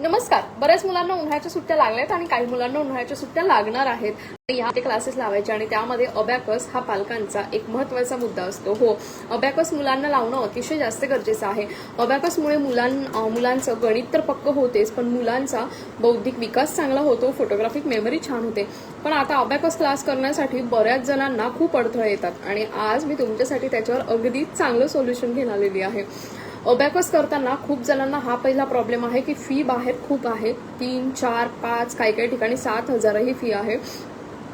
नमस्कार. बऱ्याच मुलांना उन्हाळ्याच्या सुट्ट्या लागल्यात आणि काही मुलांना उन्हाळ्याच्या सुट्ट्या लागणार आहेत. आणि ह्या ते क्लासेस लावायचे आणि त्यामध्ये अबॅकस हा पालकांचा एक महत्त्वाचा मुद्दा असतो. हो अबॅकस मुलांना लावणं अतिशय जास्त गरजेचं आहे. अबॅकसमुळे मुलां मुलांचं गणित तर पक्क होतेच पण मुलांचा बौद्धिक विकास चांगला होतो फोटोग्राफिक मेमरी छान होते. पण आता अबॅकस क्लास करण्यासाठी बऱ्याच जणांना खूप अडथळे येतात. आणि आज मी तुमच्यासाठी त्याच्यावर अगदीच चांगलं सोल्युशन घेऊन आलेली आहे. अबॅकस करताना खूप जणांना हा पहिला प्रॉब्लेम आहे की फी बाहेर खूप आहे. तीन चार पाच काही काही ठिकाणी सात हजारही फी आहे.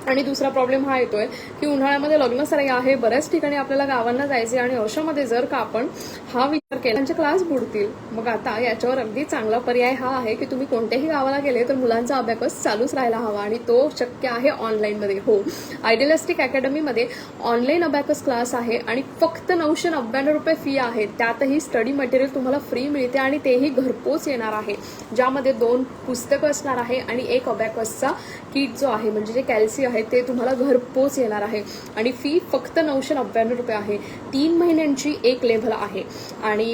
आणि दुसरा प्रॉब्लेम हा येतोय की उन्हाळ्यामध्ये लग्न सराई आहे बऱ्याच ठिकाणी आपल्याला गावांना जायचे आणि अशामध्ये जर का आपण हा विचार केला त्यांचे क्लास बुडतील. मग आता याच्यावर अगदी चांगला पर्याय हा आहे की तुम्ही कोणत्याही गावाला गेले तर मुलांचा अभ्यास चालूच राहायला हवा आणि तो शक्य आहे ऑनलाईनमध्ये हो आयडियलिस्टिक अकॅडमीमध्ये ऑनलाईन अबॅकस क्लास आहे आणि फक्त नऊशे नव्याण्णव रुपये फी आहे. त्यातही स्टडी मटेरियल तुम्हाला फ्री मिळते आणि तेही घरपोच येणार आहे. ज्यामध्ये दोन पुस्तकं असणार आहे आणि एक अबॅकसचा किट जो आहे म्हणजे जे कॅल्सी आहे ते तुम्हाला घरपोच येणार आहे. आणि फी फक्त नऊशे नव्याण्णव रुपये आहे. तीन महिन्यांची एक लेव्हल आहे. आणि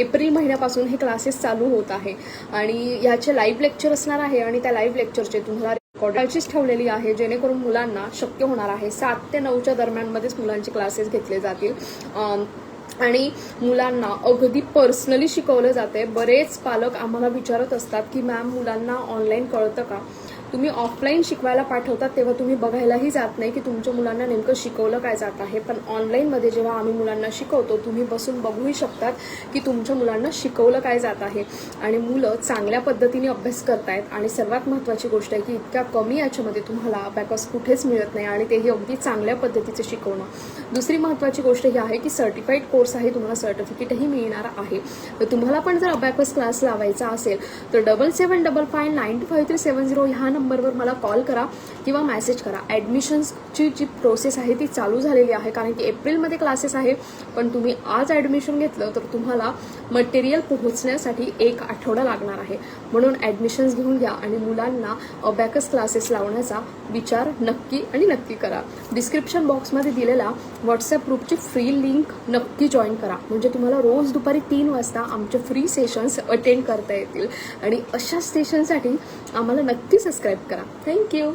एप्रिल महिन्यापासून हे क्लासेस चालू होत आहे. आणि ह्याचे लाईव्ह लेक्चर असणार आहे आणि त्या लाईव्ह लेक्चरचे तुम्हाला रेकॉर्डाचीच ठेवलेली आहे. जेणेकरून मुलांना शक्य होणार आहे. सात ते नऊच्या दरम्यानमध्येच मुलांचे क्लासेस घेतले जातील. आणि मुलांना अगदी पर्सनली शिकवलं जाते बरेच पालक आम्हाला विचारत असतात की मॅम मुलांना ऑनलाईन कळतं का? तुम्ही ऑफलाईन शिकवायला पाठवतात तेव्हा तुम्ही बघायलाही जात नाही की तुमच्या मुलांना नेमकं शिकवलं काय जात आहे. पण ऑनलाईनमध्ये जेव्हा आम्ही मुलांना शिकवतो तुम्ही बसून बघूही शकतात की तुमच्या मुलांना शिकवलं काय जात आहे. आणि मुलं चांगल्या पद्धतीने अभ्यास करतायत. आणि सर्वात महत्त्वाची गोष्ट आहे की इतक्या कमी याच्यामध्ये तुम्हाला अबॅकस कुठेच मिळत नाही आणि तेही अगदी चांगल्या पद्धतीचं शिकवणं. दुसरी महत्त्वाची गोष्ट ही आहे की सर्टिफाईड कोर्स आहे तुम्हाला सर्टिफिकेटही मिळणार आहे. तर तुम्हाला पण जर अबॅकस क्लास लावायचा असेल तर double seven double five nine two five three seven zero ह्या नंबरवर मला कॉल करा किंवा मॅसेज करा. ॲडमिशन्सची जी प्रोसेस आहे ती चालू झालेली आहे कारण की एप्रिलमध्ये क्लासेस आहे पण तुम्ही आज ॲडमिशन घेतलं तर तुम्हाला मटेरियल पोहोचण्यासाठी एक आठवडा लागणार आहे. म्हणून ॲडमिशन्स घेऊन घ्या आणि मुलांना अबॅकस क्लासेस लावण्याचा विचार नक्की आणि नक्की करा. डिस्क्रिप्शन बॉक्समध्ये दिलेला व्हॉट्सअप ग्रुपची फ्री लिंक नक्की जॉईन करा. म्हणजे तुम्हाला रोज दुपारी तीन वाजता आमचे फ्री सेशन्स अटेंड करता येतील. आणि अशा सेशनसाठी आम्हाला नक्की सबस्क्राईब करा थँक्यू